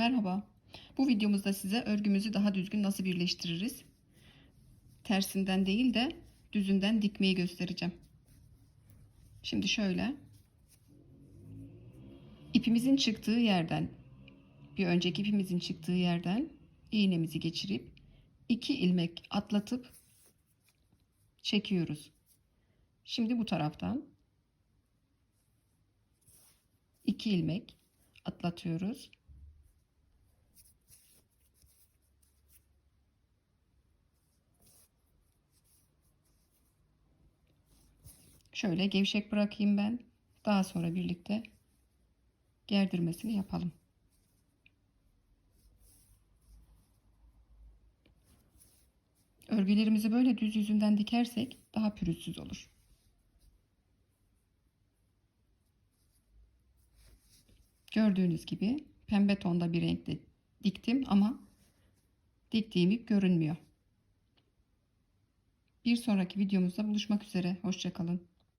Merhaba. Bu videomuzda size örgümüzü daha düzgün nasıl birleştiririz? Tersinden değil de düzünden dikmeyi göstereceğim. Şimdi şöyle. ipimizin çıktığı yerden bir önceki ipimizin çıktığı yerden iğnemizi geçirip iki ilmek atlatıp çekiyoruz. Şimdi bu taraftan iki ilmek atlatıyoruz. Şöyle gevşek bırakayım ben. Daha sonra birlikte gerdirmesini yapalım. Örgülerimizi böyle düz yüzünden dikersek daha pürüzsüz olur. Gördüğünüz gibi pembe tonda bir renkte diktim ama diktiğim ip görünmüyor. Bir sonraki videomuzda buluşmak üzere. Hoşçakalın.